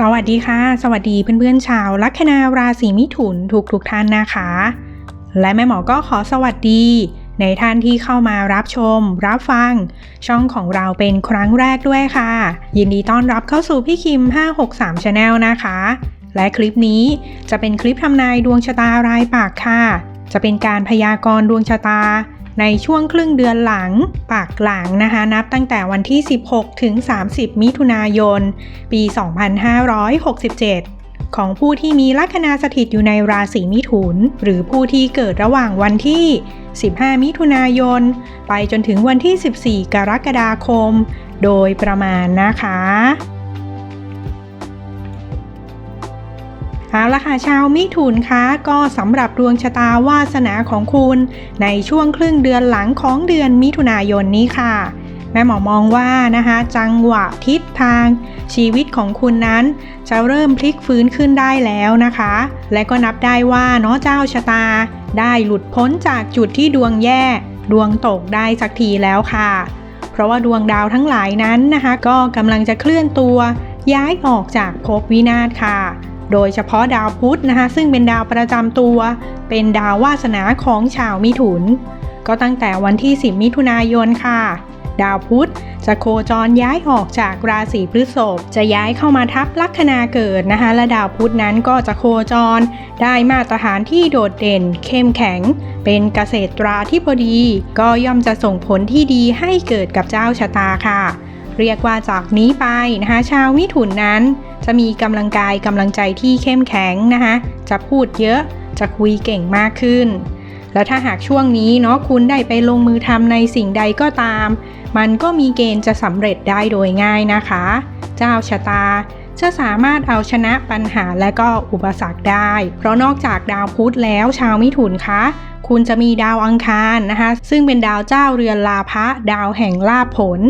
สวัสดีค่ะ สวัสดีเพื่อนๆชาวลัคนาราศีมิถุนทุกทุกท่านนะคะ และแม่หมอก็ขอสวัสดี ในท่านที่เข้ามารับชม รับฟัง ช่องของเราเป็นครั้งแรกด้วยค่ะ ยินดีต้อนรับเข้าสู่พี่คิม 563 Channel นะคะ และคลิปนี้จะเป็นคลิปทำนายดวงชะตารายปากค่ะ จะเป็นการพยากรณ์ดวงชะตา ในช่วงครึ่งเดือนหลังปากหลังนะคะนับตั้งแต่วันที่ 16 ถึง 30 มิถุนายน ปี 2567ของผู้ที่มีลัคนาสถิตอยู่ในราศีมิถุน หรือผู้ที่เกิดระหว่างวันที่ 15 มิถุนายน ไปจนถึงวันที่ 14 กรกฎาคม โดยประมาณนะคะ เอาละค่ะชาวมิถุนคะก็สำหรับดวงชะตาวาสนาของคุณ ในช่วงครึ่งเดือนหลังของเดือนมิถุนายนนี้ค่ะ แม่หมอมองว่านะคะ จังหวะทิศทาง ชีวิตของคุณนั้น จะเริ่มพลิกฟื้นขึ้นได้แล้วนะคะ และก็นับได้ว่าเนาะเจ้าชะตา ได้หลุดพ้นจากจุดที่ดวงแย่ ดวงตกได้สักทีแล้วค่ะ เพราะว่าดวงดาวทั้งหลายนั้นนะคะ ก็กำลังจะเคลื่อนตัว ย้ายออกจากภพวินาศค่ะ โดยเฉพาะดาวพุธนะคะซึ่งเป็นดาวประจำตัว เป็นดาววาสนาของชาวมิถุน ก็ตั้งแต่วันที่ 10 มิถุนายนค่ะ ดาวพุธจะโคจรย้ายออกจากราศีพฤษภจะย้ายเข้ามาทับลัคนาเกิดนะคะและดาวพุธนั้นก็จะโคจร ได้มาตรฐานที่โดดเด่น เข้มแข็ง เป็นเกษตราธิบดี ก็ย่อมจะส่งผลที่ดีให้เกิดกับเจ้าชะตาค่ะ เรียกว่าจากนี้ไปนะคะชาวมิถุนนั้น จะมีกำลังกายกำลังใจที่เข้มแข็งนะคะ จะพูดเยอะ จะคุยเก่งมากขึ้น แล้วถ้าหากช่วงนี้เนาะคุณได้ไปลงมือทำในสิ่งใดก็ตาม มันก็มีเกณฑ์จะสำเร็จได้โดยง่ายนะคะ เจ้าชะตา จะสามารถเอาชนะปัญหาและก็อุปสรรคได้ เพราะนอกจากดาวพุธแล้วชาวมิถุนคะคุณจะมีดาวอังคารนะคะ ซึ่งเป็นดาวเจ้าเรือนลาภะดาวแห่งลาภผล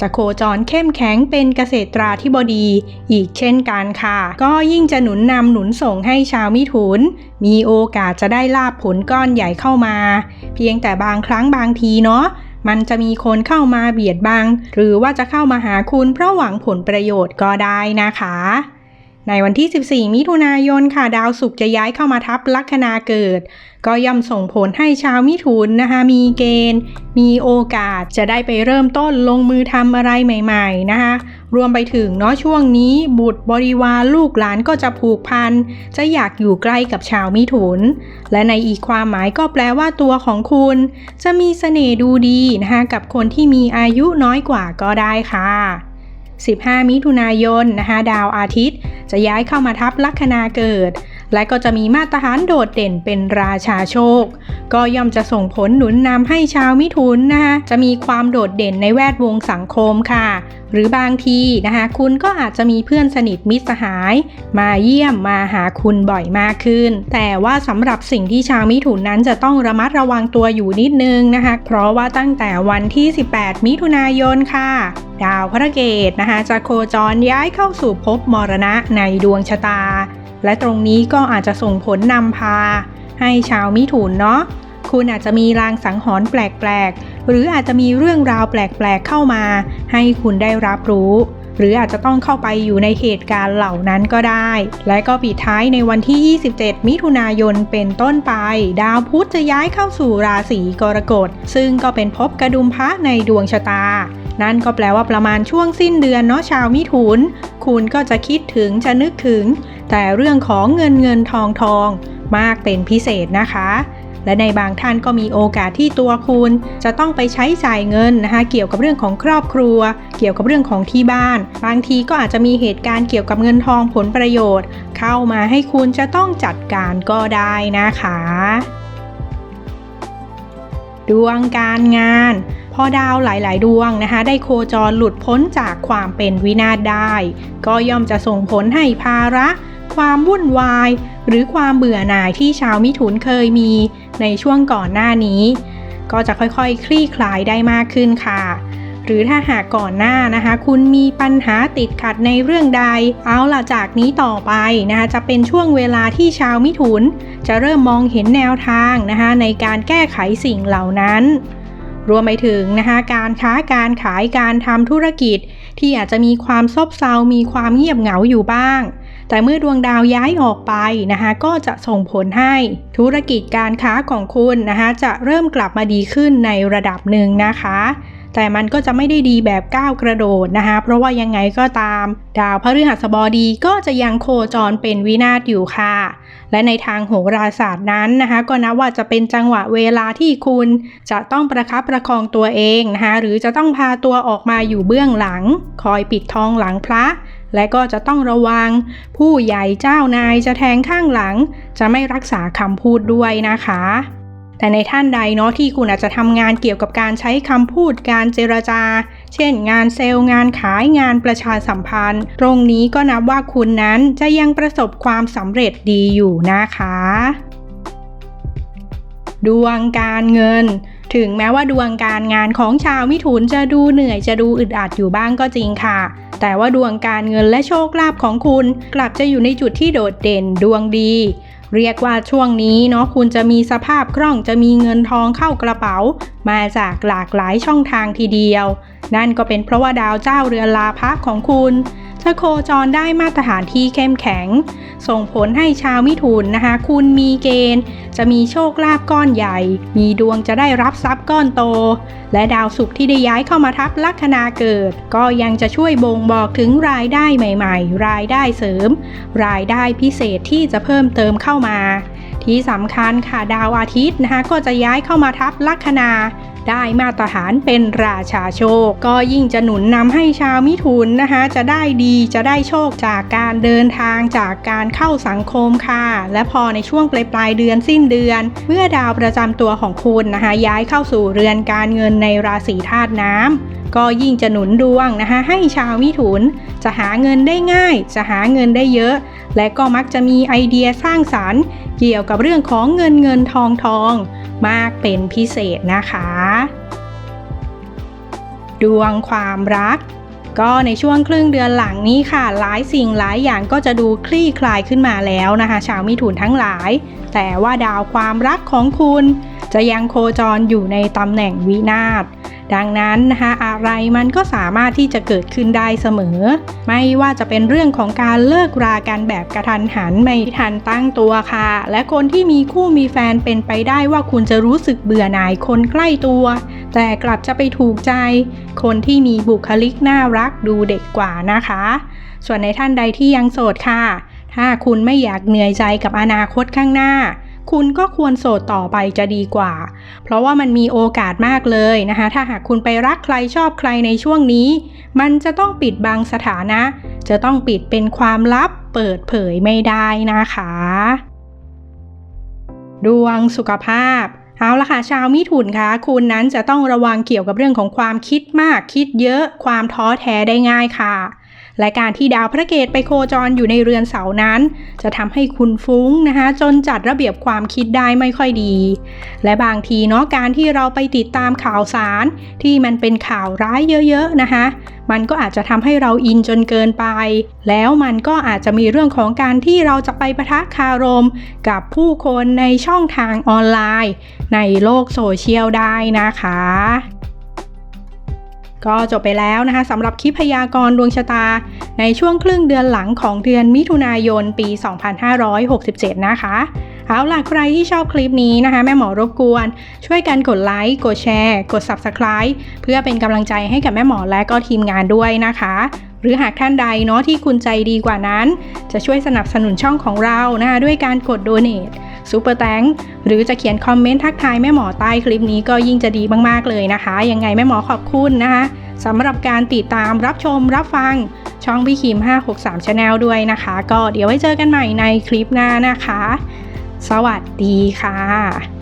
จะโคจรเข้มแข็งเป็นเกษตราธิบดี อีกเช่นกันค่ะ ก็ยิ่งจะหนุนนำหนุนส่งให้ชาวมิถุน มีโอกาสจะได้ลาภผลก้อนใหญ่เข้ามา เพียงแต่บางครั้งบางทีเนาะ มันจะมีคนเข้ามาเบียดบัง หรือว่าจะเข้ามาหาคุณเพราะหวังผลประโยชน์ก็ได้นะคะ ในวันที่ 14 มิถุนายนค่ะดาวศุกร์จะย้ายเข้ามาทับลัคนาเกิด ก็ย่อมส่งผลให้ชาวมิถุนนะคะมีเกณฑ์ มีโอกาสจะได้ไปเริ่มต้นลงมือทำอะไรใหม่ๆนะคะรวมไปถึงเนาะช่วงนี้บุตรบริวารลูกหลานก็จะผูกพัน จะอยากอยู่ใกล้กับชาวมิถุน และในอีกความหมายก็แปลว่าตัวของคุณ จะมีเสน่ห์ดูดีนะคะกับคนที่มีอายุน้อยกว่าก็ได้ค่ะ 15 มิถุนายนนะคะดาวอาทิตย์ จะย้ายเข้ามาทับลัคนาเกิด และก็จะมีมาตรฐานโดดเด่นเป็นราชาโชค ก็ย่อมจะส่งผลหนุนนำให้ชาวมิถุนนะคะจะมีความโดดเด่นในแวดวงสังคมค่ะ หรือบางทีนะคะคุณก็อาจจะมีเพื่อนสนิทมิตรสหาย มาเยี่ยมมาหาคุณบ่อยมากขึ้น แต่ว่าสำหรับสิ่งที่ชาวมิถุนนั้นจะต้องระมัดระวังตัวอยู่นิดนึงนะคะ เพราะว่าตั้งแต่วันที่ 18 มิถุนายนค่ะดาวพระเกตนะคะจะโคจรย้ายเข้าสู่ภพมรณะในดวงชะตา และตรงนี้ก็อาจจะส่งผลนำพา ให้ชาวมิถุนเนาะคุณอาจจะมีลางสังหรณ์แปลกๆ หรืออาจจะมีเรื่องราวแปลกๆเข้ามา ให้คุณได้รับรู้ หรืออาจจะต้องเข้าไปอยู่ในเหตุการณ์เหล่านั้นก็ได้ และก็ปิดท้ายในวันที่ 27 มิถุนายนเป็นต้นไป ดาวพุธจะย้ายเข้าสู่ราศีกรกฎ ซึ่งก็เป็นภพกระดุมพระในดวงชะตา นั่นก็แปลว่าประมาณช่วงสิ้นเดือนเนาะชาวมิถุน คุณก็จะคิดถึงจะนึกถึง แต่เรื่องของเงินเงินทองทอง มากเป็นพิเศษนะคะ และในบางท่านก็มีโอกาสที่ตัวคุณ จะต้องไปใช้จ่ายเงินนะคะ เกี่ยวกับเรื่องของครอบครัว เกี่ยวกับเรื่องของที่บ้าน บางทีก็อาจจะมีเหตุการณ์เกี่ยวกับเงินทองผลประโยชน์ เข้ามาให้คุณจะต้องจัดการก็ได้นะคะ ดวงการงาน พอดาวหลาย ๆ ดวงนะคะ ได้โคจรหลุดพ้นจากความเป็นวินาศได้ ก็ย่อมจะส่งผลให้ภาระ ความวุ่นวาย หรือความเบื่อหน่ายที่ชาวมิถุนเคยมีในช่วงก่อนหน้านี้ ก็จะค่อยๆคลี่คลายได้มากขึ้นค่ะ หรือถ้าหากก่อนหน้านะคะ คุณมีปัญหาติดขัดในเรื่องใด เอาล่ะจากนี้ต่อไปนะคะจะเป็นช่วงเวลาที่ชาวมิถุน จะเริ่มมองเห็นแนวทางนะคะในการแก้ไขสิ่งเหล่านั้น รวมไปถึงนะคะการค้าการขายการทำธุรกิจ ที่อาจจะมีความซบเซา มีความเงียบเหงาอยู่บ้าง แต่เมื่อดวงดาวย้ายออกไปนะคะก็จะส่งผลให้ธุรกิจการค้าของคุณนะคะจะเริ่มกลับมาดีขึ้นในระดับหนึ่งนะคะ แต่มันก็จะไม่ได้ดีแบบก้าวกระโดดนะคะ เพราะว่ายังไงก็ตาม ดาวพฤหัสบดีก็จะยังโคจรเป็นวินาศอยู่ค่ะ และในทางโหราศาสตร์นั้นนะคะ ก็นับว่าจะเป็นจังหวะเวลาที่คุณจะต้องประคับประคองตัวเองนะคะ หรือจะต้องพาตัวออกมาอยู่เบื้องหลัง คอยปิดทองหลังพระและก็จะต้องระวัง ผู้ใหญ่เจ้านายจะแทงข้างหลัง จะไม่รักษาคำพูดด้วยนะคะ แต่ในท่านใดเนาะที่คุณอาจจะทำงานเกี่ยวกับการใช้คำพูดการเจรจา เช่น งานเซลล์งานขายงานประชาสัมพันธ์ ตรงนี้ก็นับว่าคุณนั้นจะยังประสบความสำเร็จดีอยู่นะคะ ดวงการเงินถึงแม้ว่าดวงการงานของชาวมิถุนจะดูเหนื่อยจะดูอึดอัดอยู่บ้างก็จริงค่ะ แต่ว่าดวงการเงินและโชคลาภของคุณกลับจะอยู่ในจุดที่โดดเด่นดวงดี เรียกว่าช่วงนี้เนาะคุณจะมีสภาพคล่องจะมีเงินทองเข้ากระเป๋า มาจากหลากหลายช่องทางทีเดียว นั่นก็เป็นเพราะว่าดาวเจ้าเรือนลาภะของคุณ จะโคจรได้มาตรฐานที่เข้มแข็ง ส่งผลให้ชาวมิถุนนะคะ คุณมีเกณฑ์ จะมีโชคลาภก้อนใหญ่ มีดวงจะได้รับทรัพย์ก้อนโต และดาวศุกร์ที่ได้ย้ายเข้ามาทับลัคนาเกิด ก็ยังจะช่วยบ่งบอกถึงรายได้ใหม่ๆ รายได้เสริม รายได้พิเศษที่จะเพิ่มเติมเข้ามา ที่สำคัญค่ะดาวอาทิตย์นะคะก็จะย้ายเข้ามาทับลัคนา ได้มาตรฐานเป็นราชาโชค ก็ยิ่งจะหนุนนำให้ชาวมิถุนนะคะ จะได้ดีจะได้โชคจากการเดินทางจากการเข้าสังคมค่ะ และพอในช่วงปลายปลายเดือนสิ้นเดือน เมื่อดาวประจำตัวของคุณนะคะ ย้ายเข้าสู่เรือนการเงินในราศีธาตุน้ำก็ยิ่งจะหนุนดวงนะคะให้ชาวมิถุน จะหาเงินได้ง่าย จะหาเงินได้เยอะ และก็มักจะมีไอเดียสร้างสารรค์ เกี่ยวกับเรื่องของเงินเงินทองทอง มากเป็นพิเศษนะคะดวงความรัก ก็ในช่วงครึ่งเดือนหลังนี้ค่ะ หลายสิ่งหลายอย่างก็จะดูคลี่คลายขึ้นมาแล้วนะคะ ชาวมิถุนทั้งหลาย แต่ว่าดาวความรักของคุณ จะยังโคจรอยู่ในตำแหน่งวินาศดังนั้นนะคะอะไรมันก็สามารถที่จะเกิดขึ้นได้เสมอ ไม่ว่าจะเป็นเรื่องของการเลิกรากันแบบกระทันหันไม่ทันตั้งตัวค่ะ และคนที่มีคู่มีแฟนเป็นไปได้ว่าคุณจะรู้สึกเบื่อหน่ายคนใกล้ตัว แต่กลับจะไปถูกใจ คนที่มีบุคลิกน่ารักดูเด็กกว่านะคะ ส่วนในท่านใดที่ยังโสดค่ะ ถ้าคุณไม่อยากเหนื่อยใจกับอนาคตข้างหน้า คุณก็ควรโสดต่อไปจะดีกว่า เพราะว่ามันมีโอกาสมากเลยนะคะ ถ้าหากคุณไปรักใครชอบใครในช่วงนี้ มันจะต้องปิดบังสถานะ จะต้องปิดเป็นความลับเปิดเผยไม่ได้นะคะ ดวงสุขภาพเอาละค่ะชาวมิถุนคะคุณนั้นจะต้องระวังเกี่ยวกับเรื่องของความคิดมากคิดเยอะ ความท้อแท้ได้ง่ายค่ะ และการที่ดาวพระเกตไปโคจรอยู่ในเรือนเสานั้น จะทำให้คุณฟุ้งนะคะจนจัดระเบียบความคิดได้ไม่ค่อยดี และบางทีเนาะการที่เราไปติดตามข่าวสาร ที่มันเป็นข่าวร้ายเยอะๆนะคะมันก็อาจจะทำให้เราอินจนเกินไป แล้วมันก็อาจจะมีเรื่องของการที่เราจะไปประทะคารม กับผู้คนในช่องทางออนไลน์ ในโลกโซเชียลได้นะคะ ก็จบไปแล้วนะคะสำหรับคลิปพยากรณ์ดวงชะตา ในช่วงครึ่งเดือนหลังของเดือนมิถุนายนปี 2567 นะคะเอาล่ะใครที่ชอบคลิปนี้นะคะ แม่หมอรบกวน ช่วยกันกดไลค์กดแชร์ กด Subscribe เพื่อเป็นกำลังใจให้กับแม่หมอและก็ทีมงานด้วยนะคะ รือหากท่านใดเนาะที่คุณใจดีกว่านั้น จะช่วยสนับสนุนช่องของเรานะคะด้วยการกด Donate ซูเปอร์แตงหรือจะเขียนคอมเมนต์ทักทายแม่หมอใต้คลิปนี้ก็ยิ่งจะดีมากๆเลยนะคะ ยังไงแม่หมอขอบคุณนะคะสำหรับการติดตามรับชมรับฟังช่องพี่คิม 563 Channel ด้วยนะคะ ก็เดี๋ยวไว้เจอกันใหม่ในคลิปหน้านะคะ สวัสดีค่ะ